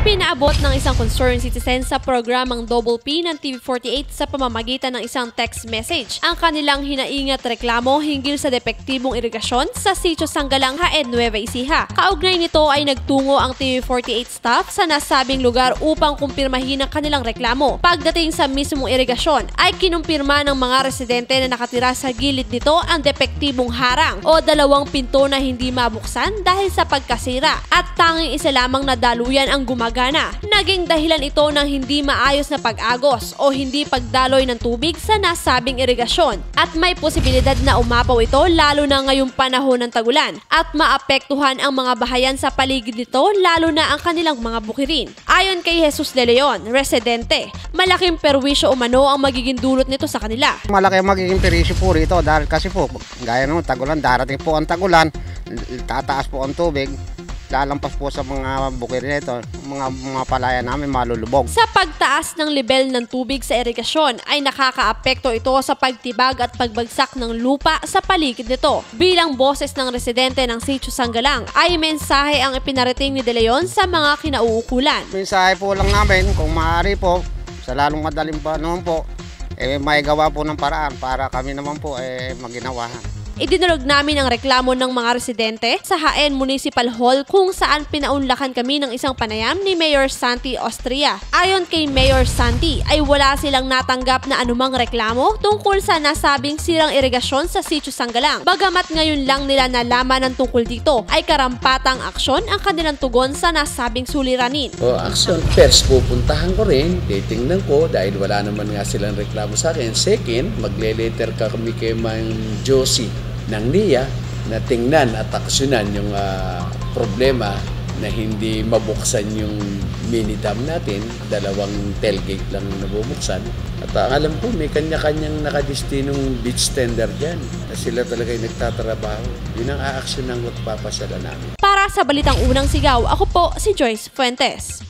Inaabot ng isang concerned citizen sa programang Double P ng TV48 sa pamamagitan ng isang text message ang kanilang hinaingat reklamo hinggil sa depektibong irigasyon sa sitio Sanggalang Haed Nueva Ecija. Kaugnay nito ay nagtungo ang TV48 staff sa nasabing lugar upang kumpirmahin ang kanilang reklamo. Pagdating sa mismong irigasyon ay kinumpirma ng mga residente na nakatira sa gilid nito ang depektibong harang o dalawang pinto na hindi mabuksan dahil sa pagkasira at tanging isa lamang na daluyan ang gumagana. Naging dahilan ito ng hindi maayos na pag-agos o hindi pagdaloy ng tubig sa nasabing irigasyon at may posibilidad na umapaw ito lalo na ngayong panahon ng tagulan at maapektuhan ang mga bahayan sa paligid nito lalo na ang kanilang mga bukirin. Ayon kay Jesus De Leon, residente, malaking perwisyo umano ang magiging dulot nito sa kanila. Malaki ang magiging perisyo po rito dahil kasi po, gaya ng tagulan, darating po ang tagulan, tataas po ang tubig, lalampas po sa mga bukid nito, mga, mga palaya namin malulubog. Sa pagtaas ng level ng tubig sa irigasyon ay nakakaapekto ito sa pagtibag at pagbagsak ng lupa sa paligid nito. Bilang boses ng residente ng Sitio Sanggalang ay mensahe ang ipinarating ni De Leon sa mga kinauukulan. Mensahe po lang namin, kung maaari po, sa lalong madaling pa naman po, eh, may gawa po ng paraan para kami naman po eh, maginawahan. Idinulog namin ang reklamo ng mga residente sa Haen Municipal Hall kung saan pinaunlakan kami ng isang panayam ni Mayor Santi Austria. Ayon kay Mayor Santi ay wala silang natanggap na anumang reklamo tungkol sa nasabing sirang irigasyon sa Sitio Sanggalang. Bagamat ngayon lang nila nalaman ng tungkol dito ay karampatang aksyon ang kanilang tugon sa nasabing suliranin. O action, first pupuntahan ko rin, titingnan ko dahil wala naman nga silang reklamo sa akin. Second, magle-letter ka kami kay Ma'am Josie ng NIA na tingnan at aksyonan yung ah, problema na hindi mabuksan yung mini dam natin, dalawang tailgate lang nabubuksan. At ang alam ko, may kanya-kanyang nakadestinong beach tender dyan sila talaga yung nagtatrabaho. Yun ang aaksyonan at papasala namin. Para sa Balitang Unang Sigaw, ako po si Joyce Fuentes.